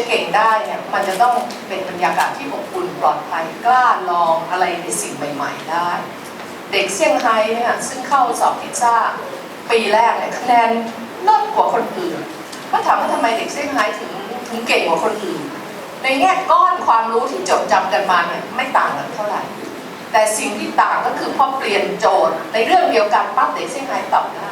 จะเก่งได้เนี่ยมันจะต้องเป็นบรรยากาศที่อบอุ่นปลอดภัยกล้าลองอะไรในสิ่งใหม่ ๆ ได้ เด็กเซี่ยงไฮ้เนี่ยซึ่งเข้าสอบพิซซ่าปีแรกเนี่ยคะแนนเลิศกว่าคนอื่นก็ถามว่าทำไมเด็กเซี่ยงไฮ้ถึงถึงเก่งกว่าคนอื่น ในแง่ก้อนความรู้ที่จดจำกันมาเนี่ยไม่ต่างกันเท่าไหร่ แต่สิ่งที่ต่างก็คือพอเปลี่ยนโจทย์ในเรื่องเดียวกันปั๊บเด็กเซี่ยงไฮ้ตอบได้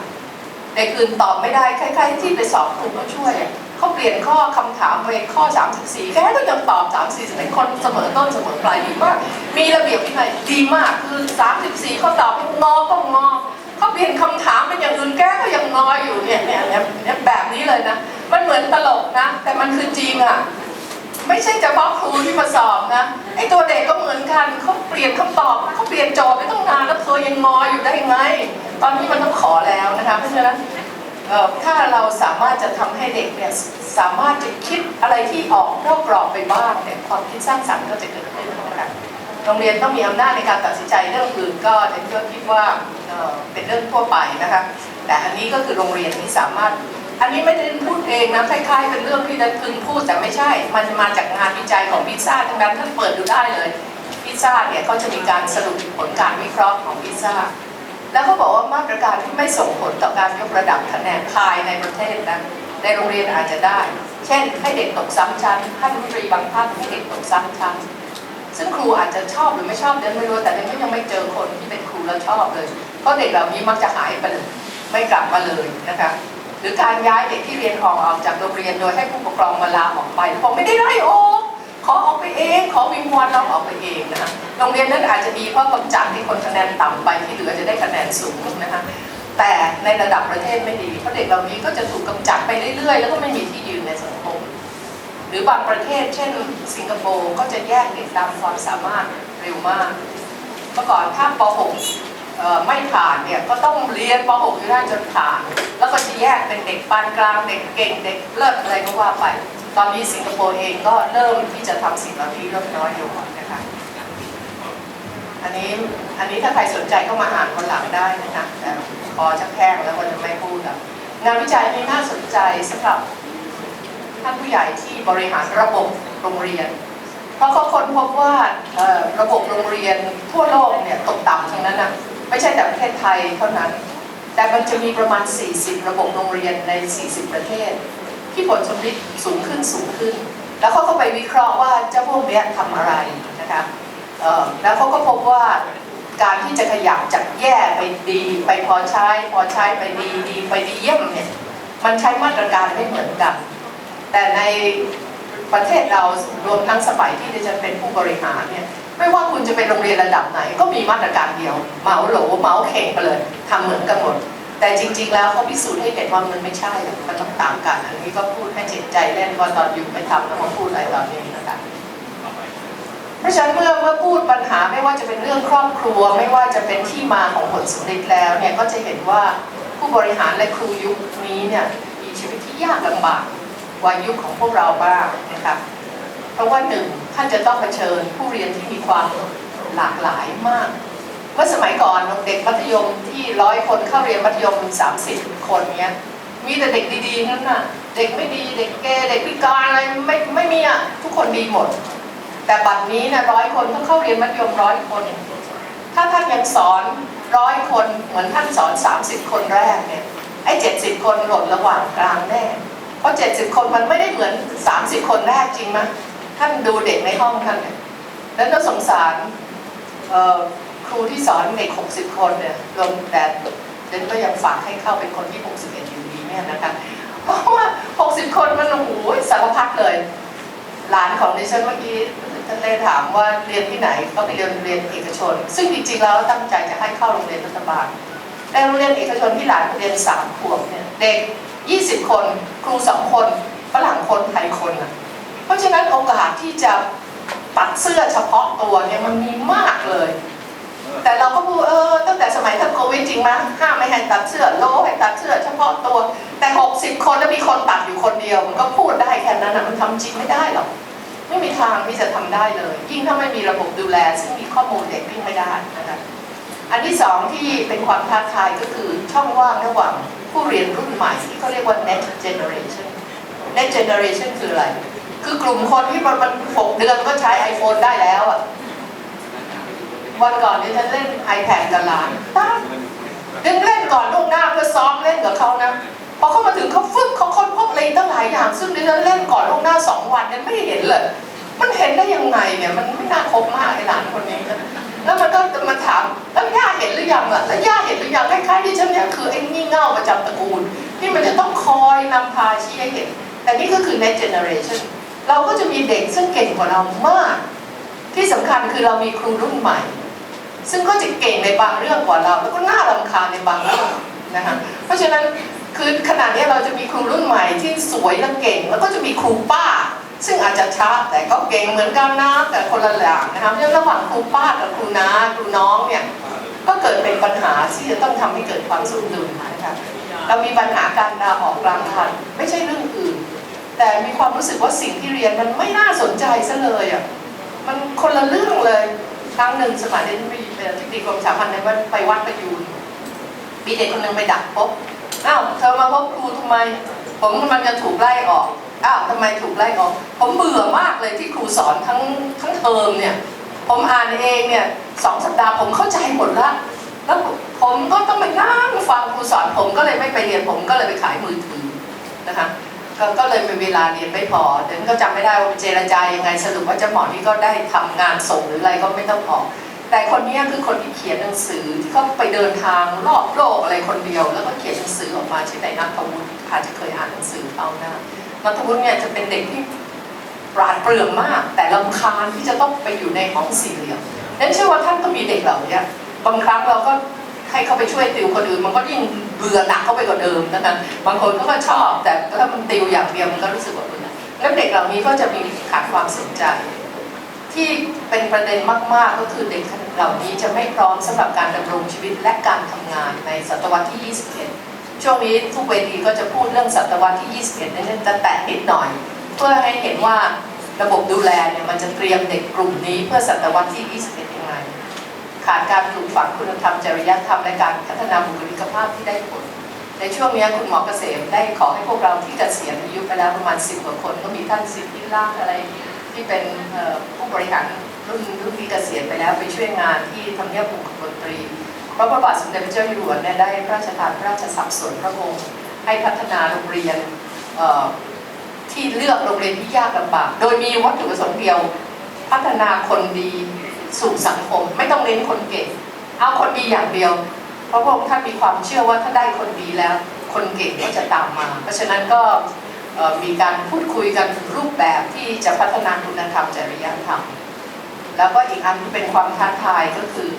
เด็กอื่นตอบไม่ได้คล้ายๆที่ไปสอบครูก็ช่วยอะ เขาเปลี่ยนข้อคำถามไปข้อ 34 แค่ก็ยังตอบ 34เป็นคนเสมอต้นเสมอปลายดีมากมีระเบียบวินัยดีมากคือ 34เขาตอบงอก็งอเขาเปลี่ยนคำถามเป็นอย่างอื่นแก้ก็ยังงออยู่เนี่ยเนี่ยเนี่ยแบบนี้เลยนะ มันเหมือนตลกนะ แต่มันคือจริงอะไม่ใช่เฉพาะครูที่มาสอบนะไอตัวเด็กก็เหมือนกันเขาเปลี่ยนคำตอบเขาเปลี่ยนโจทย์ไม่ต้องนานแล้วเธอยังงออยู่ได้ไงตอนนี้มันต้องขอแล้วนะคะเพราะฉะนั้น ถ้าเราสามารถจะทำให้เด็กเนี่ยสามารถจะคิดอะไรที่ออกนอกกรอบไปบ้างเนี่ยความคิดสร้างสรรค์ก็จะเกิดขึ้นนะคะโรงเรียนต้องมีอำนาจในการตัดสินใจเรื่องอื่นก็ในเด็กก็คิดว่าเป็นเรื่องทั่วไปนะคะแต่อันนี้ก็คือโรงเรียนที่สามารถ อันนี้ไม่ได้พูดเองนะคล้ายๆ เป็นเรื่องที่ดันพึงพูดแต่ไม่ใช่ มันมาจากงานวิจัยของพิซซ่าทั้งนั้นท่านเปิดดูได้เลยพิซซ่าเนี่ยเขาจะมีการสรุปผลการวิเคราะห์ของพิซซ่า แล้วเขาบอกว่ามาตรการที่ไม่ส่งผลต่อการยกระดับคะแนนภายในประเทศนะในโรงเรียนอาจจะได้ เช่น ให้เด็กตกซ้ำชั้นท่านรัฐมนตรีบางท่านให้เด็กตกซ้ำชั้นซึ่งครูอาจจะชอบหรือไม่ชอบเดินไม่รู้แต่เดินก็ยังไม่เจอคนที่เป็นครูแล้วชอบเลย เพราะเด็กเหล่านี้มักจะหายไปเลยไม่กลับมาเลยนะคะหรือการย้ายเด็กที่เรียนออกออกจากโรงเรียนโดยให้ผู้ปกครองมาลาออกไปผมไม่ได้ไล่ออก ขอออกไปเองขอวิงวอนเราออกไปเองนะคะโรงเรียนนั้นอาจจะดีเพราะกำจัดที่คนคะแนนต่ำไปที่เหลือจะได้คะแนนสูงนะคะแต่ในระดับประเทศไม่ดีเพราะเด็กเหล่านี้ก็จะถูกกำจัดไปเรื่อยๆ แล้วก็ไม่มีที่ยืนในสังคม หรือบางประเทศ เช่น สิงคโปร์ก็จะแยกเด็กตามความสามารถเร็วมากเมื่อก่อนถ้าป .6 ไม่ผ่านเนี่ยก็ต้องเรียนป .6 อยู่ได้จนผ่าน แล้วก็จะแยกเป็นเด็กปานกลางเด็กเก่งเด็กเลิศอะไรก็ว่าไป ตอนนี้สิงคโปร์เองก็เริ่มที่จะทำสิ่งเหล่านี้ลดน้อยลงนะคะอันนี้อันนี้ถ้าใครสนใจก็มาอ่านคนหลังได้นะคะแต่พอชักแห้งแล้วก็จะไม่พูดแล้วงานวิจัยนี้น่าสนใจสำหรับท่านผู้ใหญ่ที่บริหารระบบโรงเรียน เพราะเขาค้นพบว่าระบบโรงเรียนทั่วโลกเนี่ยตกต่ำทั้งนั้นนะไม่ใช่แต่ประเทศไทยเท่านั้น แต่มันจะมีประมาณ 40 ระบบโรงเรียนใน 40 ประเทศ ที่ผลสมฤทธิ์สูงขึ้นสูงขึ้น แล้วเขาก็ไปวิเคราะห์ว่าเจ้าพวกนี้ทำอะไรนะคะแล้วเขาก็พบว่าการที่จะขยับจากแย่ไปดีไปพอใช้พอใช้ไปดีดีไปดีเยี่ยมเนี่ยมันใช้มาตรการไม่เหมือนกัน แต่ในประเทศเรารวมทั้งสมัยที่ดิฉันเป็นผู้บริหารเนี่ยไม่ว่าคุณจะเป็นโรงเรียนระดับไหน ก็มีมาตรการเดียวเหมาโหลเหมาเข่งไปเลยทำเหมือนกันหมด แต่จริง ๆ แล้วเขาพิสูจน์ให้เห็นว่ามันไม่ใช่หรอกมันต้องต่างกันอันนี้ก็พูดให้เจ็บใจเล่นว่าตอนอยู่ไม่ทำแล้วมาพูดอะไรตอนนี้นะคะเพราะฉะนั้นเมื่อเมื่อพูดปัญหาไม่ว่าจะเป็นเรื่องครอบครัว ไม่ว่าจะเป็นที่มาของผลสำเร็จแล้วเนี่ยก็จะเห็นว่าผู้บริหารและครูยุคนี้เนี่ยมีชีวิตที่ยากลำบากกว่ายุคของพวกเราบ้างนะคะเพราะว่าหนึ่งท่านจะต้องเผชิญผู้เรียนที่มีความหลากหลายมาก มื่อสมัยก่อนเด็กมัธยมที่ร้อยคนเข้าเรียนมัธยม 30 คนเนี้ยมีแต่เด็กดีๆนั่นน่ะเด็กไม่ดีเด็กเกเด็กพิการอะไรไม่ไม่มีอะทุกคนดีหมด แต่บัดนี้นะร้อยคนก็เข้าเรียนมัธยมร้อยคน ถ้าท่านยังสอนร้อยคนเหมือนท่านสอน 30 คนแรกเนี่ยไอ้70คนหล่นระหว่างกลางแน่เพราะ70คนมันไม่ได้เหมือน 30 คนแรกจริงไหมท่านดูเด็กในห้องท่านเนี่ยแล้วก็สงสารเอ่อ ครูที่สอนเด็ก 60 คนเนี่ยรวมแต่เดนก็ยังฝากให้เข้าเป็นคนที่ 61 อยู่ดีเนี่ยนะคะเพราะว่า 60 คนมันโอ้โหสารพัดเลย หลานของดิฉันเมื่อกี้ท่านได้ถามว่าเรียนที่ไหนก็ไปเรียนเรียนเอกชน ซึ่งจริงๆแล้วตั้งใจจะให้เข้าโรงเรียนรัฐบาลแต่โรงเรียนเอกชนที่หลานเรียนสามขวบเนี่ยเด็ก 20 คนครูสองคนฝรั่งคนไทยคนอะเพราะฉะนั้นโอกาสที่จะตัดเสื้อเฉพาะตัวเนี่ยมันมีมากเลย แต่เราก็พูดเออตั้งแต่สมัยท่านโควิดจริงไหมห้ามไม่ให้ตัดเสื้อโลให้ตัดเสื้อเฉพาะตัว แต่ 60 คนแล้วมีคนตัดอยู่คนเดียว มันก็พูดได้แค่นั้นนะมันทำจริงไม่ได้หรอกไม่มีทางที่จะทำได้เลย ยิ่งถ้าไม่มีระบบดูแล ซึ่งมีข้อมูลเด็กวิ่งไม่ได้นะคะอันที่สองที่เป็นความท้าทายก็คือช่องว่างระหว่างผู้เรียนรุ่นใหม่ที่เขาเรียกว่า net generation net generation คืออะไร คือกลุ่มคนที่มันมันหกเดือนก็ใช้ iPhone ได้แล้วอะ วันก่อนนี้ฉันเล่น iPad กับหลานตามยังเล่นก่อนล่วงหน้าเพื่อซ้อมเล่นกับเขานะพอเขามาถึงเขาฟึกเขาค้นพบอะไรตั้งหลายอย่าง ซึ่งดิฉันเล่นก่อนล่วงหน้าสองวันนี่ไม่เห็นเลย มันเห็นได้ยังไงเนี่ยมันไม่น่าคบมากไอ้หลานคนนี้นะแล้วมันก็มาถามแล้วย่าเห็นหรือยังล่ะแล้วย่าเห็นหรือยังคล้ายๆที่ฉันเนี่ยคือไอ้งี่เง่าประจำตระกูลที่มันจะต้องคอยนำพาชี้ให้เห็น แต่นี่ก็คือ next generation เราก็จะมีเด็กซึ่งเก่งกว่าเรามาก ที่สำคัญคือเรามีครูรุ่นใหม่ ซึ่งก็จะเก่งในบางเรื่องกว่าเรา แล้วก็น่ารำคาญในบางเรื่องนะคะเพราะฉะนั้นคือขณะนี้เราจะมีครูรุ่นใหม่ที่สวยและเก่ง แล้วก็จะมีครูป้า ซึ่งอาจจะช้าแต่ก็เก่งเหมือนกันนะแต่คนละอย่างนะคะเพราะฉะนั้นระหว่างครูป้ากับครูน้าครูน้องเนี่ยก็เกิดเป็นปัญหาที่จะต้องทำให้เกิดความสมดุลนะคะเรามีปัญหาการลาออกกลางคันไม่ใช่เรื่องอื่น แต่มีความรู้สึกว่าสิ่งที่เรียนมันไม่น่าสนใจซะเลยอะมันคนละเรื่องเลย ครั้งหนึ่งสมัยเรียนที่เป็นที่ดีกรมสามัญในวัดไปวัดประยูนมีเด็กคนหนึ่งไปดักพบอ้าวเธอมาพบครูทำไม ผมกำลังจะถูกไล่ออกอ้าวทำไมถูกไล่ออก ผมเบื่อมากเลยที่ครูสอนทั้งทั้งเทอมเนี่ย ผมอ่านเองเนี่ยสองสัปดาห์ผมเข้าใจหมดละแล้วผมก็ต้องไปนั่งฟังครูสอนผมก็เลยไม่ไปเรียนผมก็เลยไปขายมือถือนะคะ ก็ก็เลยเป็นเวลาเรียนไม่พอเดี๋ยวก็จำไม่ได้ว่าเจรจายังไงสรุปว่าเจ้าหมอนี่ก็ได้ทำงานส่งหรืออะไรก็ไม่ต้องออก แต่คนนี้คือคนที่เขียนหนังสือที่เขาไปเดินทางรอบโลกอะไรคนเดียว แล้วก็เขียนหนังสือออกมาชื่อในนัทวุฒิอาจจะเคยอ่านหนังสือเขานะนัทวุฒิเนี่ยจะเป็นเด็กที่ปราดเปรื่องมาก แต่ลำคาญที่จะต้องไปอยู่ในห้องสี่เหลี่ยมนั้นเชื่อว่าท่านก็มีเด็กเหล่านี้บางครั้งเราก็ให้เขาไปช่วยติวคนอื่นมันก็ยิ่ง เบื่อหนักเข้าไปกว่าเดิมนะคะบางคนเขาก็ชอบ แต่ถ้ามันติวอย่างเดียวมันก็รู้สึกว่าเบื่อแล้วเด็กเหล่านี้ก็จะมีขาดความสนใจ ที่เป็นประเด็นมาก ๆ ก็คือเด็กเหล่านี้จะไม่พร้อมสำหรับการดำรงชีวิตและการทำงานในศตวรรษที่ 21 ช่วงนี้ทุกเวทีก็จะพูดเรื่องศตวรรษที่ 21นั่นจะแตะนิดหน่อย เพื่อให้เห็นว่าระบบดูแลเนี่ยมันจะเตรียมเด็กกลุ่มนี้เพื่อศตวรรษที่ 21 ขาดการปลูกฝังคุณธรรมจริยธรรมและการพัฒนาบุคลิกภาพที่ได้ผล ในช่วงนี้คุณหมอเกษมได้ขอให้พวกเราที่เกษียณอายุไปแล้วประมาณ10กว่าคนก็มีท่านสิทธิราอะไรที่เป็นผู้บริหารรุ่นรุ่นที่เกษียณไปแล้วไปช่วยงานที่ทำเนียบองคมนตรีเพราะพระบาทสมเด็จพระเจ้าอยู่หัวได้พระราชทานพระราชทรัพส่วนพระองค์ให้พัฒนาโรงเรียนที่เลือกโรงเรียนที่ยากลำบาก โดยมีวัตถุประสงค์เดียว พัฒนาคนดี สู่สังคม ไม่ต้องเน้นคนเก่งเอาคนดีอย่างเดียว เพราะพระองค์ท่านมีความเชื่อว่าถ้าได้คนดีแล้ว คนเก่งก็จะตามมา เพราะฉะนั้นก็มีการพูดคุยกันถึงรูปแบบที่จะพัฒนาคุณธรรมจริยธรรม แล้วก็อีกอันที่เป็นความท้าทายก็คือ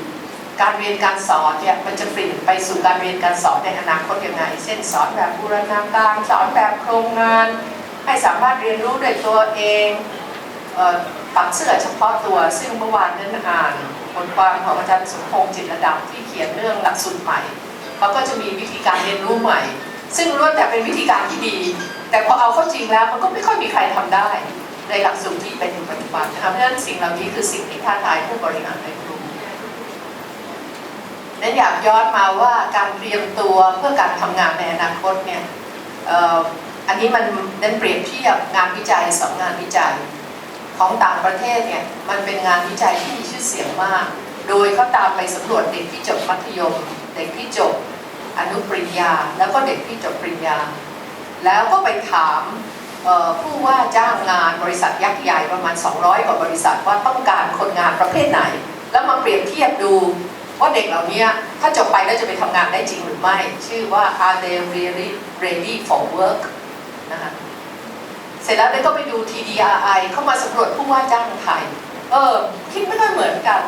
การเรียนการสอนเนี่ยมันจะเปลี่ยนไปสู่การเรียนการสอนในอนาคตยังไงเช่นสอนแบบบูรณาการสอนแบบโครงงาน ให้สามารถเรียนรู้ด้วยตัวเอง เอ่อปักเสื้อเฉพาะตัวซึ่งเมื่อวานนั้นอ่านบทความของอาจารย์สมพงษ์จิตระดับที่เขียนเรื่องหลักสูตรใหม่เขาก็จะมีวิธีการเรียนรู้ใหม่ ซึ่งล้วนแต่เป็นวิธีการที่ดี แต่พอเอาเข้าจริงแล้วมันก็ไม่ค่อยมีใครทำได้ ในหลักสูตรที่เป็นอยู่ปัจจุบันนะคะเพราะฉะนั้นสิ่งเหล่านี้คือสิ่งที่ท้าทายผู้บริหารในกลุ่มนั้นอยากย้อนมาว่าการเตรียมตัวเพื่อการทำงานในอนาคตเนี่ยอันนี้มันเน้นเปรียบเทียบงานวิจัยสองงานวิจัย ของต่างประเทศเนี่ยมันเป็นงานวิจัยที่มีชื่อเสียงมาก โดยเขาตามไปสำรวจเด็กที่จบมัธยม เด็กที่จบอนุปริญญา แล้วก็เด็กที่จบปริญญา แล้วก็ไปถามผู้ว่าจ้างงานบริษัทยักษ์ใหญ่ประมาณ 200 กว่าบริษัทว่าต้องการคนงานประเภทไหน แล้วมาเปรียบเทียบดูว่าเด็กเหล่านี้ถ้าจบไปแล้วจะไปทำงานได้จริงหรือไม่ ชื่อว่า are they really ready for work นะคะ เสร็จแล้วเนี่ยก็ไปดู TDRI เข้ามาสำรวจผู้ว่าจ้างไทย เออ คิดไม่ค่อยเหมือนกัน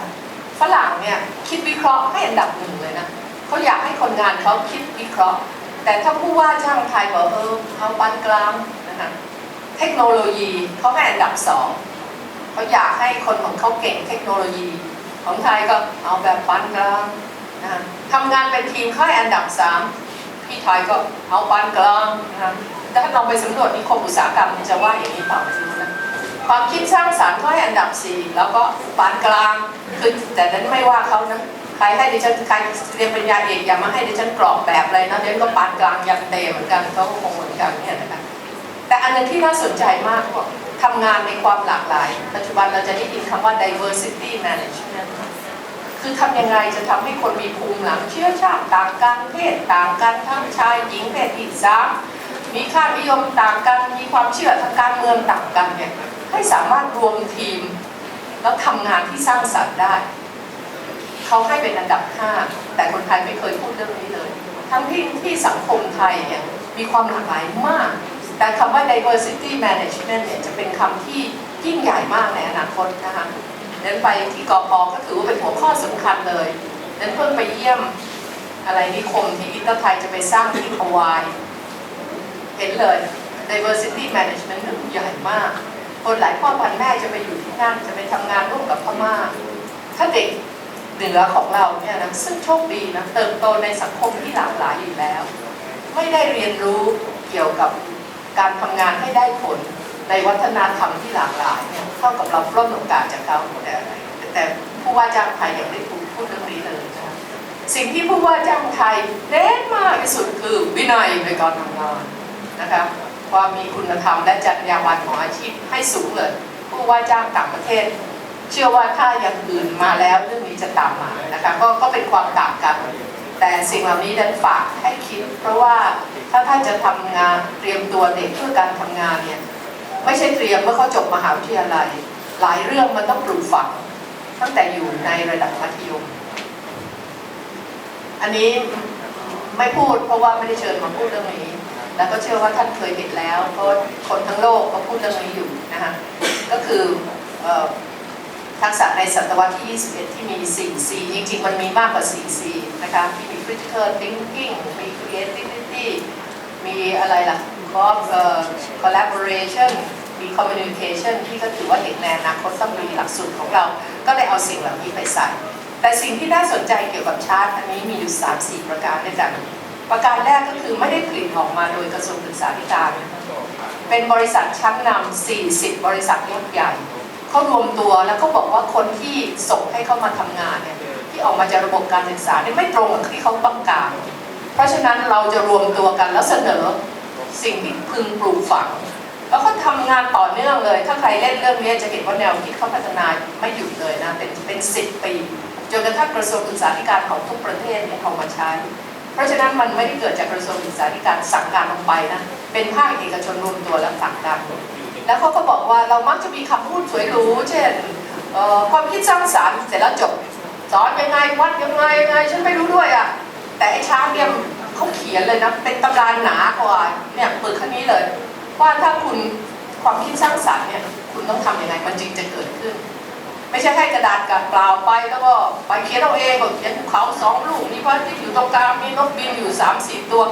ฝรั่งเนี่ยคิดวิเคราะห์ให้อันดับหนึ่งเลยนะเขาอยากให้คนงานเขาคิดวิเคราะห์ แต่ถ้าผู้ว่าจ้างไทยบอกเออเอาปานกลางนะคะเทคโนโลยีเขาให้อันดับสองเขาอยากให้คนของเขาเก่งเทคโนโลยี ของไทยก็เอาแบบปานกลางนะคะทำงานเป็นทีมเขาให้อันดับสามพี่ไทยก็เอาปานกลางนะคะ ถ้าเราไปสำรวจนิคมอุตสาหกรรมจะว่าอย่างนี้เปล่าไม่รู้นะความคิดสร้างสรรค์เขาให้อันดับสี่แล้วก็ปานกลางคือแต่นั้นไม่ว่าเขานะใครให้ดิฉันใครเรียนปริญญาเอกอย่ามาให้ดิฉันกรอกแบบอะไรนะเดี๋ยวก็ปานกลางยันเตเหมือนกันเขาก็คงเหมือนกันเนี่ยนะคะแต่อันนึงที่น่าสนใจมากบอกทำงานในความหลากหลาย ปัจจุบันเราจะได้ยินคำว่า diversity management คือทำยังไงจะทำให้คนมีภูมิหลังเชื้อชาติต่างกันเพศต่างกันทั้งชายหญิงเพศที่สาม มีค่านิยมต่างกัน มีความเชื่อทางการเมืองต่างกันเนี่ยให้สามารถรวมทีม แล้วทำงานที่สร้างสรรค์ได้ เขาให้เป็นอันดับ 5 แต่คนไทยไม่เคยพูดเรื่องนี้เลย ทั้งที่ที่สังคมไทยเนี่ยมีความหลากหลายมาก แต่คำว่า diversity management เนี่ยจะเป็นคำที่ยิ่งใหญ่มากในอนาคตนะคะเดินไปที่กพก็ถือว่าเป็นหัวข้อสำคัญเลยเดินเพิ่งไปเยี่ยมอะไรนิคมที่อิตาไทยจะไปสร้างที่ฮาวาย เห็นเลย diversity management เรื่องใหญ่มาก คนหลายพ่อพันแม่จะไปอยู่ที่นั่นจะไปทำงานร่วมกับพม่าถ้าเด็กเหนือของเราเนี่ยนะซึ่งโชคดีนะเติบโตในสังคมที่หลากหลายอยู่แล้ว ไม่ได้เรียนรู้เกี่ยวกับการทำงานให้ได้ผลในวัฒนธรรมที่หลากหลายเนี่ยเท่ากับเราปล้นโอกาสจากเขาแต่อะไรแต่ผู้ว่าจ้างไทยยังไม่พูดพูดเรื่องนี้เลยนะสิ่งที่ผู้ว่าจ้างไทยเน้นมากที่สุดคือวินัยในการทำงาน นะคะความมีคุณธรรมและจรรยาบรรณของอาชีพให้สูงเลยผู้ว่าจ้างต่างประเทศ เชื่อว่าถ้าอย่างอื่นมาแล้วเรื่องนี้จะตามมานะคะก็ก็เป็นความต่างกัน แต่สิ่งเหล่านี้ดันฝากให้คิด เพราะว่าถ้าท่านจะทำงานเตรียมตัวเด็กเพื่อการทำงานเนี่ยไม่ใช่เตรียมเมื่อเขาจบมหาวิทยาลัย หลายเรื่องมันต้องปลูกฝังตั้งแต่อยู่ในระดับมัธยม อันนี้ไม่พูดเพราะว่าไม่ได้เชิญมาพูดเรื่องนี้ แล้วก็เชื่อว่าท่านเคยเห็นแล้ว เพราะคนทั้งโลกก็พูดเรื่องนี้อยู่นะคะก็คืออทักษะในศตวรรษที่ 21 ที่มี 4C จริงๆ มันมีมากกว่า 4C นะคะที่มี critical thinking มี creativity มีอะไรล่ะ co- เอ่อ collaboration มี communication ที่ก็ถือว่าเด็กในอนาคตต้องมีหลักสูตรของเรา ก็เลยเอาสิ่งเหล่านี้ไปใส่ แต่สิ่งที่น่าสนใจเกี่ยวกับชาร์ตอันนี้มีอยู่ 3-4 ประการด้วยกัน ประการแรกก็คือไม่ได้ผลิตออกมาโดยกระทรวงศึกษาธิการ เป็นบริษัทชั้นนำ40 บริษัทยักษ์ใหญ่เขารวมตัวแล้วก็บอกว่าคนที่ส่งให้เขามาทำงานเนี่ยที่ออกมาจากระบบการศึกษาเนี่ยไม่ตรงกับที่เขาต้องการ เพราะฉะนั้นเราจะรวมตัวกันแล้วเสนอสิ่งที่พึงปลูกฝัง แล้วก็ทำงานต่อเนื่องเลย ถ้าใครเล่นเรื่องนี้จะเห็นว่าแนวคิดเขาพัฒนาไม่หยุดเลยนะ เป็นเป็นสิปีจนกระทั่งกระทรวงศึกษาธิการของทุกประเทศเนี่ยเอามาใช้ ราะฉะนั้นมันไม่ได้เกิดจากกระทรวงศึกษาธิการสั่งการลงไปนะ เป็นภาคเอกชนรวมตัวแล้วสั่งการแล้วเขาก็บอกว่าเรามักจะมีคำพูดสวยหรู เช่นความคิดสร้างสรรค์เสร็จแล้วจบสอนยังไงวัดยังไงยังไงฉันไม่รู้ด้วยอะแต่ไอ้ช้างเนี่ยเขาเขียนเลยนะเป็นตำราหนากว่าเนี่ยเปิดขั้นนี้เลย ว่าถ้าคุณความคิดสร้างสรรค์เนี่ยคุณต้องทำยังไงมันจึงจะเกิดขึ้น ไม่ใช่ให้กระดาษกาดเปล่าไปแล้วก็ไปเขียนเอาเองบอกเขียนภูเขาสองลูกมีพระอาทิตย์อยู่ตรงกลางมีนกบินอยู่สามสี่ตัว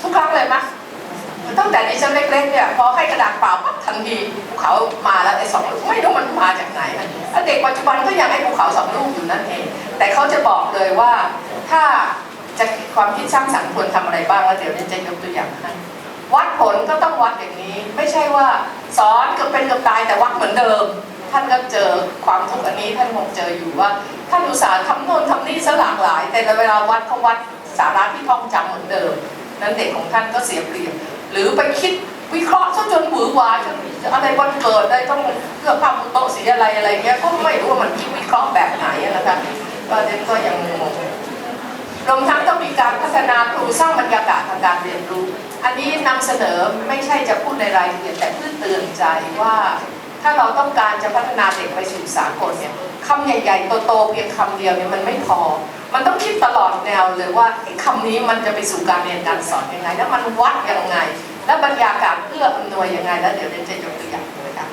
ทุกครั้งเลยมะตั้งแต่ดิฉันเล็กๆเนี่ยพอให้กระดาษเปล่าปั๊บทันทีภูเขามาแล้วไอ้สองลูกไม่รู้มันมาจากไหนแล้วเด็กปัจจุบันก็ยังให้ภูเขาสองลูกอยู่นั่นเอง แต่เขาจะบอกเลยว่าถ้าจะความคิดสร้างสรรค์ควรทำอะไรบ้างแล้วเดี๋ยวดิฉันจะยกตัวอย่างให้วัดผลก็ต้องวัดอย่างนี้ ไม่ใช่ว่าสอนเกือบเป็นเกือบตายแต่วัดเหมือนเดิม ท่านก็เจอความทุกข์อันนี้ท่านคงเจออยู่ว่าท่านอุตส่าห์ทำโน่นทำนี่ซะหลากหลาย แต่เวลาวัดเขาวัดสาระที่ท่องจำเหมือนเดิม นั้นเด็กของท่านก็เสียเปรียบหรือไปคิดวิเคราะห์ซะจนหวือหวาจนอะไรวันเกิดได้ต้องเลือภาพบนโต๊ะสีอะไรอะไรเงี้ยก็ไม่รู้ว่ามันคิดวิเคราะห์แบบไหนนะคะก็เด็กก็ยังงงรวมทั้งต้องมีการพัฒนาครูสร้างบรรยากาศทางการเรียนรู้ อันนี้นำเสนอไม่ใช่จะพูดในรายละเอียดแต่เพื่อเตือนใจว่า ถ้าเราต้องการจะพัฒนาเด็กไปสู่สากลเนี่ยคำใหญ่ๆโตๆเพียงคำเดียวเนี่ยมันไม่พอ มันต้องคิดตลอดแนวเลยว่าไอ้คำนี้มันจะไปสู่การเรียนการสอนยังไง แล้วมันวัดยังไง แล้วบรรยากาศเอื้ออำนวยยังไง แล้วเดี๋ยวเรนจะยกตัวอย่างนะคะ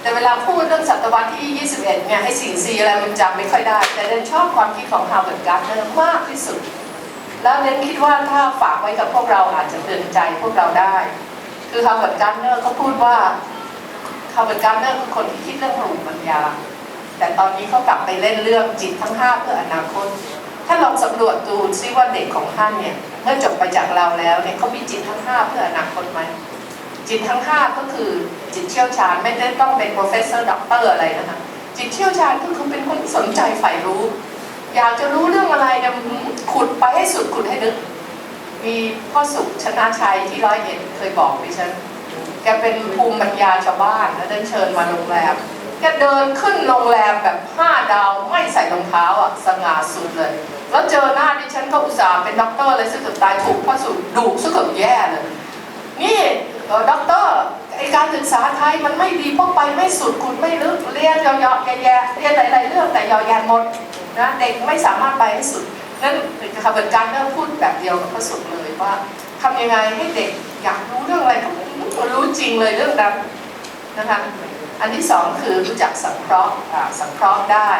แต่เวลาพูดเรื่องศตวรรษที่ 21 เนี่ยให้สิ่งซีอะไรมันจำไม่ค่อยได้ แต่เรนชอบความคิดของฮาวเวิร์ดการ์เนอร์มากที่สุด แล้วเรนคิดว่าถ้าฝากไว้กับพวกเราอาจจะเตือนใจพวกเราได้ คือฮาวเวิร์ดการ์เนอร์เขาพูดว่าฮาวเวิร์ดการ์เนอร์คือคนที่คิดเรื่องปลูกปัญญา แต่ตอนนี้เขากลับไปเล่นเรื่องจิตทั้งห้าเพื่ออนาคต ถ้าลองสำรวจดูซิว่าเด็กของท่านเนี่ยเมื่อจบไปจากเราแล้วเนี่ยเขามีจิตทั้งห้าเพื่ออนาคตไหมจิตทั้งห้าก็คือจิตเชี่ยวชาญไม่ได้ต้องเป็น professor doctor อะไรนะคะจิตเชี่ยวชาญก็คือเป็นคนสนใจใฝ่รู้ อยากจะรู้เรื่องอะไรเนี่ยขุดไปให้สุดขุดให้ลึก มีพ่อสุขชนะชัยที่ร้อยเอ็ดเคยบอกดิฉันแกเป็นภูมิปัญญาชาวบ้านแล้วได้เชิญมาโรงแรมแกเดินขึ้นโรงแรมแบบห้าดาวไม่ใส่รองเท้าอะสง่าสุดเลย แล้วเจอหน้าดิฉันก็อุตส่าห์เป็นด็อกเตอร์เลยซึ่งเกือบตายถูกพ่อสุดดุซึ่งเกือบแย่เลยนี่ด็อกเตอร์ไอการศึกษาไทยมันไม่ดีเพราะไปไม่สุดคุณไม่ลึกเรียนเยาะๆแย่ๆเรียนหลายๆเรื่องแต่เยาะแย่หมดนะเด็กไม่สามารถไปให้สุด นั่นขบวนการเริ่มพูดแบบเดียวกับพระสุดเลยว่าทำยังไงให้เด็กอยากรู้เรื่องอะไรก็รู้จริงเลยเรื่องนั้นนะคะอันที่สองคือรู้จักสังเคราะห์สังเคราะห์ได้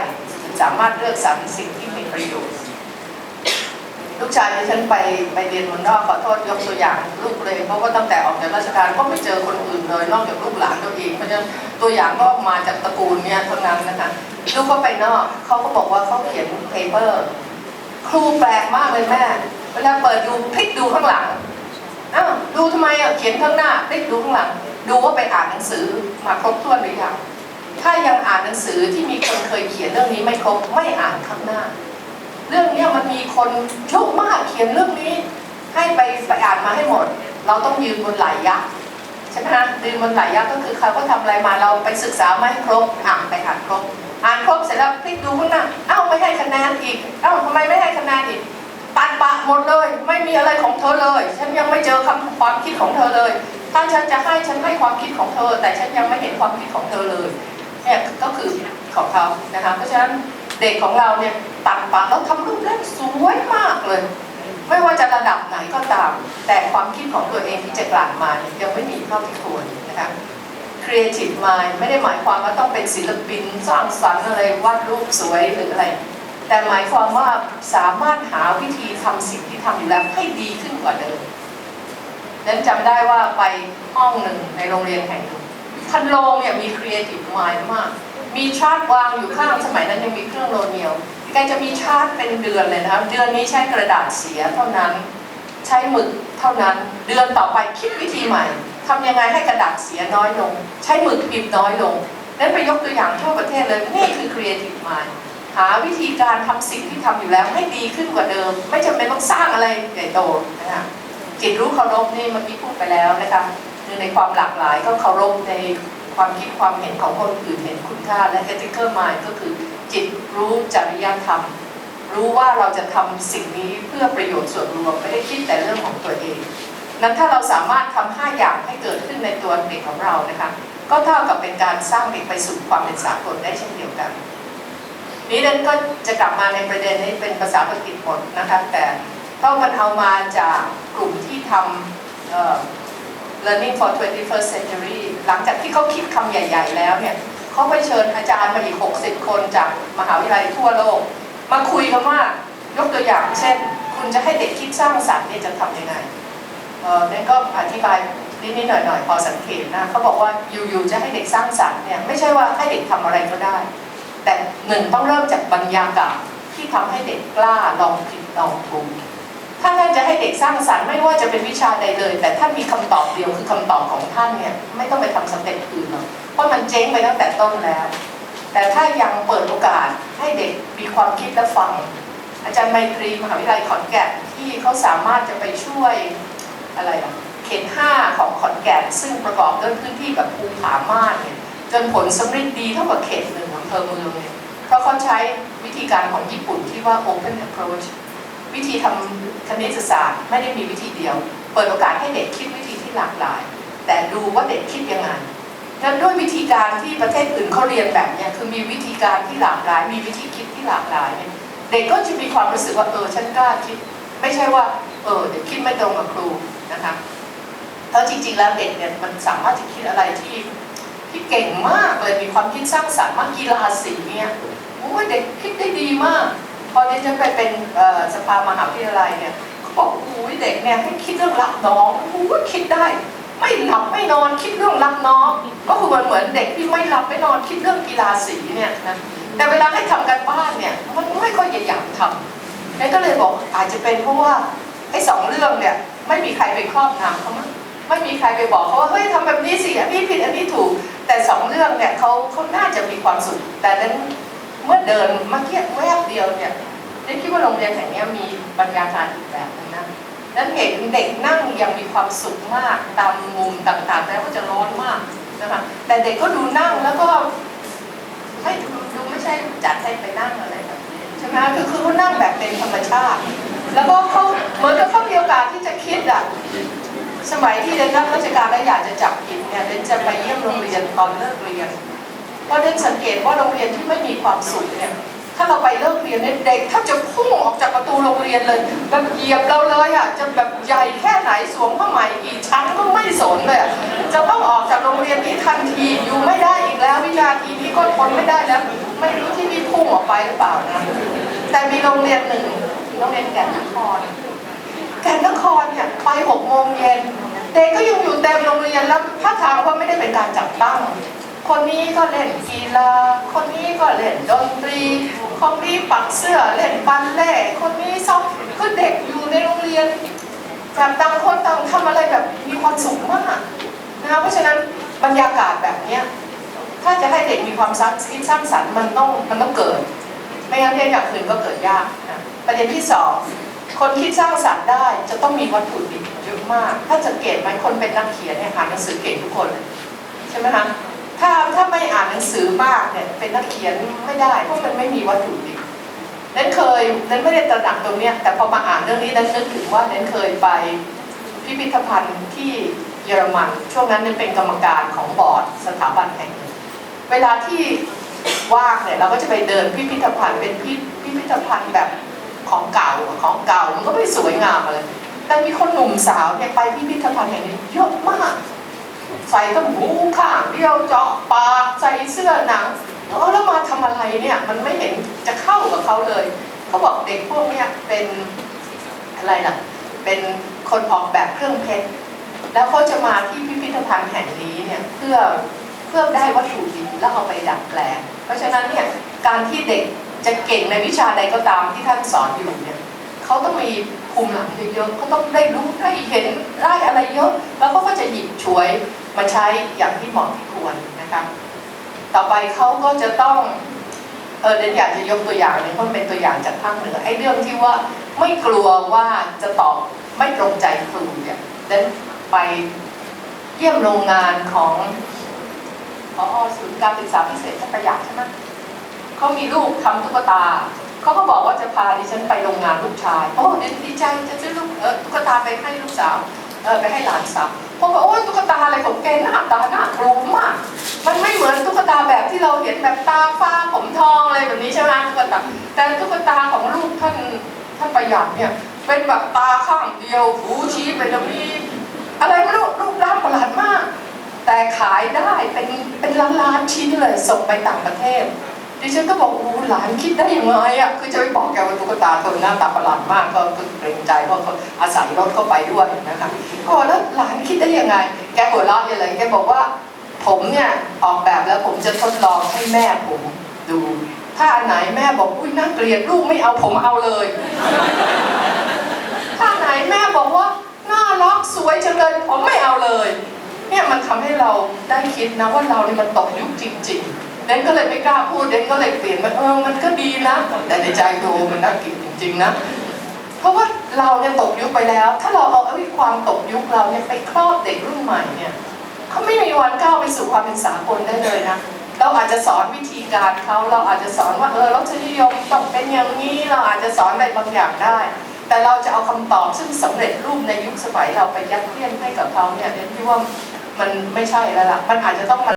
สามารถเลือกสรรสิ่งที่มีประโยชน์ลูกชายดิฉันไปไปเรียนเมืองนอกขอโทษยกตัวอย่างลูกเลยเพราะว่าตั้งแต่ออกจากราชการก็ไม่เจอคนอื่นเลย นอกจากลูกหลานตัวเองเพราะฉะนั้นตัวอย่างก็มาจากตระกูลเนี้ยเท่านั้นนะคะลูกก็ไปนอกเขาก็บอกว่าเขาเขียนเพเปอร์ ครูแปลกมากเลยแม่ เวลาเปิดดูพลิกดูข้างหลังอ้าวดูทำไมอะเขียนข้างหน้าพลิกดูข้างหลัง ดูว่าไปอ่านหนังสือมาครบถ้วนหรือยังถ้ายังอ่านหนังสือที่มีคนเคยเขียนเรื่องนี้ไม่ครบไม่อ่านข้างหน้า เรื่องเนี้ยมันมีคนเยอะมากเขียนเรื่องนี้ ให้ไปไปอ่านมาให้หมด เราต้องยืนบนไหลยักษ์ใช่ไหมฮะยืนบนไหลยักษ์ก็คือเขาก็ทำอะไรมาเราไปศึกษาไมาให้ครบอ่านไปอ่านครบ อ่านครบเสร็จแล้วพลิกดูข้างหน้าเอ้าไม่ให้คะแนนอีกเอ้าทำไมไม่ให้คะแนนอีกปัดปะหมดเลย ไม่มีอะไรของเธอเลย ฉันยังไม่เจอคำความคิดของเธอเลย ถ้าฉันจะให้ฉันให้ความคิดของเธอ แต่ฉันยังไม่เห็นความคิดของเธอเลยเนี่ยก็คือของเขานะคะเพราะฉะนั้นเด็กของเราเนี่ยตัดปะแล้วทำรูปเล่มสวยมากเลย ไม่ว่าจะระดับไหนก็ตาม แต่ความคิดของตัวเองที่จะกลั่นมาเนี่ยยังไม่มีเท่าที่ควรนะคะ Creative Mind ไม่ได้หมายความว่าต้องเป็นศิลปินสร้างสรรค์อะไรวาดรูปสวยหรืออะไร แต่หมายความว่าสามารถหาวิธีทำสิ่งที่ทำอยู่แล้วให้ดีขึ้นกว่าเดิมนั้นจำได้ว่าไปห้องหนึ่งในโรงเรียนแห่งหนึ่งท่านโรงเนี่ยมี Creative Mind มาก มีชาร์ตวางอยู่ข้างสมัยนั้นยังมีเครื่องโรเนียลแกจะมีชาร์ตเป็นเดือนเลยนะครับ เดือนนี้ใช้กระดาษเสียเท่านั้น ใช้หมึกเท่านั้น เดือนต่อไปคิดวิธีใหม่ ทำยังไงให้กระดาษเสียน้อยลง ใช้หมึกพิมพ์น้อยลง นั้นไปยกตัวอย่างทั่วประเทศเลยนี่คือ Creative Mind หาวิธีการทำสิ่งที่ทำอยู่แล้วให้ดีขึ้นกว่าเดิม ไม่จำเป็นต้องสร้างอะไรใหญ่โตนะคะจิตรู้เคารพนี่มื่อกี้พูดไปแล้วนะคะคือในความหลากหลายก็เคารพในความคิดความเห็นของคนอื่นเห็นคุณค่าและ ethical mind ก็คือจิตรู้จริยธรรม รู้ว่าเราจะทำสิ่งนี้เพื่อประโยชน์ส่วนรวมไม่ได้คิดแต่เรื่องของตัวเอง นั้นถ้าเราสามารถทำห้าอย่างให้เกิดขึ้นในตัวเด็กของเรานะคะก็เท่ากับเป็นการสร้างเด็กไปสู่ความเป็นสากลได้เช่นเดียวกัน นี้เดนก็จะกลับมาในประเด็นนี้เป็นภาษาอังกฤษหมดนะคะแต่ถ้ามันเอามาจากกลุ่มที่ทำ Learning for 21st Century หลังจากที่เขาคิดคำใหญ่ ๆ แล้วเนี่ยเขาไปเชิญอาจารย์มาอีก 60 คนจากมหาวิทยาลัยทั่วโลก มาคุยกันว่ายกตัวอย่างเช่น คุณจะให้เด็กคิดสร้างสรรค์เนี่ยจะทำยังไง นั่นก็อธิบายนิดๆหน่อยๆพอสังเกตนะเขาบอกว่าอยู่ๆจะให้เด็กสร้างสรรค์เนี่ยไม่ใช่ว่าให้เด็กทำอะไรก็ได้ แต่หนึ่งต้องเริ่มจากบรรยากาศที่ทำให้เด็กกล้าลองผิดลองถูกถ้าท่านจะให้เด็กสร้างสรรค์ไม่ว่าจะเป็นวิชาใดเลย แต่ท่านมีคำตอบเดียวคือคำตอบของท่านเนี่ยไม่ต้องไปทำสำเร็จอื่นหรอกเพราะมันเจ๊งไปตั้งแต่ต้นแล้ว แต่ถ้ายังเปิดโอกาสให้เด็กมีความคิดและฟัง อาจารย์ไมตรีมหาวิทยาลัยขอนแก่นที่เขาสามารถจะไปช่วย อะไรล่ะเขตห้าของขอนแก่นซึ่งประกอบด้วยพื้นที่แบบภูผาม่านเนี่ยจนผลสำเร็จดีเท่ากับเขตหนึ่งของอำเภอเมืองเนี่ยเพราะเขาใช้วิธีการของญี่ปุ่นที่ว่า open approach วิธีทำคณิตศาสตร์ไม่ได้มีวิธีเดียว เปิดโอกาสให้เด็กคิดวิธีที่หลากหลาย แต่ดูว่าเด็กคิดยังไงงั้นด้วยวิธีการที่ประเทศอื่นเขาเรียนแบบเนี้ยคือมีวิธีการที่หลากหลาย มีวิธีคิดที่หลากหลายเนี่ยเด็กก็จะมีความรู้สึกว่าเออฉันกล้าคิด ไม่ใช่ว่าเออเด็กคิดไม่ตรงกับครู นะคะเพราะจริงๆแล้วเด็กเนี่ยมันสามารถจะคิดอะไรที่ที่เก่งมากเลยมีความคิดสร้างสรรค์มากกีฬาสีเนี่ยโอ้ยเด็กคิดได้ดีมาก พอที่ฉันไปเป็นสภามหาวิทยาลัยเนี่ยเขาบอกโอ้ยเด็กเนี่ยให้คิดเรื่องรักน้องโอ้ยคิดได้ ไม่หลับไม่นอนคิดเรื่องรักน้อง ก็คือมันเหมือนเด็กที่ไม่หลับไม่นอนคิดเรื่องกีฬาสีเนี่ยนะแต่เวลาให้ทำกันบ้านเนี่ยมันไม่ค่อยอยากทำนั่นก็เลยบอกอาจจะเป็นเพราะว่าไอ้สองเรื่องเนี่ย ไม่มีใครไปครอบงำเขามั้งไม่มีใครไปบอกเขาว่าเฮ้ยทำแบบนี้สิอันนี้ผิดอันนี้ถูก แต่สองเรื่องเนี่ยเขาเขาน่าจะมีความสุข แต่นั้นเมื่อเดินมาเทียบแวบเดียวเนี่ยได้คิดว่าโรงเรียนแห่งเนี้ยมีบรรยากาศอีกแบบนึงนะนั้นเห็นเด็กนั่งยังมีความสุขมากตามมุมต่างๆแต่ว่าจะร้อนมากนะคะแต่เด็กก็ดูนั่งแล้วก็ไม่ดูไม่ใช่จัดให้ไปนั่งอะไรแบบนี้ใช่ไหมคะคือคือเขานั่งแบบเป็นธรรมชาติ แล้วก็เขาเหมือนกับเขามีโอกาสที่จะคิดอะสมัยที่เรียนรับราชการแล้วอยากจะจับผิดเนี่ยเรนจะไปเยี่ยมโรงเรียนตอนเลิกเรียนเพราะเรนสังเกตว่าโรงเรียนที่ไม่มีความสุขเนี่ยถ้าเราไปเลิกเรียนเนี่ยเด็กถ้าจะพุ่งออกจากประตูโรงเรียนเลยแบบเหยียบเราเลยอะจะแบบใหญ่แค่ไหนสวมผ้าไหมกี่ชั้นก็ไม่สนเลยจะต้องออกจากโรงเรียนนี้ทันทีอยู่ไม่ได้อีกแล้ววินาทีนี้ก็ทนไม่ได้แล้วไม่รู้ที่พี่พุ่งออกไปหรือเปล่านะแต่มีโรงเรียนหนึ่ง โรงเรียนแก่นนครแก่นนครเนี่ยไปหกโมงเย็นเด็กก็ยังอยู่เต็มโรงเรียนแล้วถ้าทางว่าไม่ได้เป็นการจับตั้ง คนนี้ก็เล่นกีฬา คนนี้ก็เล่นดนตรี คนนี้ปักเสื้อเล่นบัลเล่คนนี้ซ้อมคือเด็กอยู่ในโรงเรียนแบบต่างคนต่างทำอะไรแบบมีความสุขมากนะคะเพราะฉะนั้นบรรยากาศแบบเนี้ยถ้าจะให้เด็กมีความสร้างคิดสร้างสรรค์มันต้องมันต้องเกิด ไม่งั้นเรียนอย่างอื่นก็เกิดยากนะ ประเด็นที่สองคนคิดสร้างสรรค์ได้จะต้องมีวัตถุดิบเยอะมาก ถ้าจะเกตไหมคนเป็นนักเขียนเนี่ยอ่านหนังสือเก่งทุกคนใช่ไหมคะถ้าถ้าไม่อ่านหนังสือมากเนี่ยเป็นนักเขียนไม่ได้เพราะมันไม่มีวัตถุดิบนั้นเคยนั้นไม่ได้ตระหนักตรงเนี้ยแต่พอมาอ่านเรื่องนี้นั้นนึกถึงว่านั้นเคยไปพิพิธภัณฑ์ที่เยอรมันช่วงนั้นนั้นเป็นกรรมการของบอร์ดสถาบันแห่งเวลาที่ว่างเนี่ยเราก็จะไปเดินพิพิธภัณฑ์เป็นพิพิธภัณฑ์แบบ ของเก่าของเก่ามันก็ไม่สวยงามอะไรแต่มีคนหนุ่มสาวเนี่ยไปพิพิธภัณฑ์แห่งนี้เยอะมาก ใส่ต้นหูข้างเดียวเจาะปากใส่เสื้อหนังแล้วมาทำอะไรเนี่ยมันไม่เห็นจะเข้ากับเขาเลยเขาบอกเด็กพวกเนี้ยเป็นอะไรล่ะเป็นคนออกแบบเครื่องเพชรแล้วเขาจะมาที่พิพิธภัณฑ์แห่งนี้เนี่ยเพื่อเพื่อได้วัตถุดิบแล้วเอาไปดัดแปลงเพราะฉะนั้นเนี่ยการที่เด็ก จะเก่งในวิชาใดก็ตามที่ท่านสอนอยู่เนี่ยเขาต้องมีภูมิหลังเยอะๆเขาต้องได้รู้ได้เห็นได้อะไรเยอะ แล้วเขาก็จะหยิบฉวยมาใช้อย่างที่เหมาะที่ควรนะคะต่อไปเขาก็จะต้องเออเดนอยากจะยกตัวอย่างหนึงเพราะเป็นตัวอย่างจากภาคเหนือไอ้เรื่องที่ว่าไม่กลัวว่าจะตอบไม่ตรงใจครูเนี่ยเดนไปเยี่ยมโรงงานของพอศูนย์การศึกษาพิเศษทัพยาใช่ไหม เขามีลูกทำตุ๊กตาเขาก็บอกว่าจะพาดิฉันไปโรงงานลูกชายโอ้ดีใจจะซื้อลูกเออตุ๊กตาไปให้ลูกสาวเออไปให้หลานสาวผมบอกโอ้ตุ๊กตาอะไรของแกหน้าตาหน้ากลัวมาก มันไม่เหมือนตุ๊กตาแบบที่เราเห็นแบบตาฟ้าผมทองอะไรแบบนี้ใช่ไหมตุ๊กตาแต่ตุ๊กตาของลูกท่านท่านประหยัดเนี่ยเป็นแบบตาข้างเดียวหูชี้เป็นแบบนี้อะไรไม่รู้รูปร่างประหลาดมาก แต่ขายได้เป็นเป็นล้านล้านชิ้นเลยส่งไปต่างประเทศ ดิฉันก็บอกโอ้หลานคิดได้ยังไงอะคือจะไปบอกแกว่าตุ๊กตาตัวหน้าตาประหลาดมากก็เกรงใจเพราะเขาอาศัยรถเข้าไปด้วยนะคะก็แล้วหลานคิดได้ยังไง แกหัวเราะอย่างไรแกบอกว่า ผมเนี่ยออกแบบแล้วผมจะทดลองให้แม่ผมดู ถ้าอันไหนแม่บอกอุ้ยน่าเกลียดลูกไม่เอาผมเอาเลย ถ้าไหนแม่บอกว่าน่ารักสวยจังเลยผมไม่เอาเลย เนี่ยมันทำให้เราได้คิดนะว่าเรานี่มันตกยุคจริง ๆ เดนก็เลยไม่กล้าพูดเดนก็เลยเปลี่ยนมันเออมันก็ดีนะแต่ในใจดูมันน่าเกลียดจริง ๆนะเพราะว่าเราเนี่ยตกยุคไปแล้ว ถ้าเราเอาไอ้ความตกยุคเราเนี่ยไปครอบเด็กรุ่นใหม่เนี่ยเขาไม่มีวันก้าวไปสู่ความเป็นสากลได้เลยนะเราอาจจะสอนวิธีการเขาเราอาจจะสอนว่าเออรสนิยมต้องเป็นอย่างนี้เราอาจจะสอนอะไรบางอย่างได้ แต่เราจะเอาคำตอบซึ่งสำเร็จรูปในยุคสมัยเราไปยัดเยียดให้กับเขาเนี่ยเดนที่ว่ามันไม่ใช่แล้วล่ะมันอาจจะต้องมา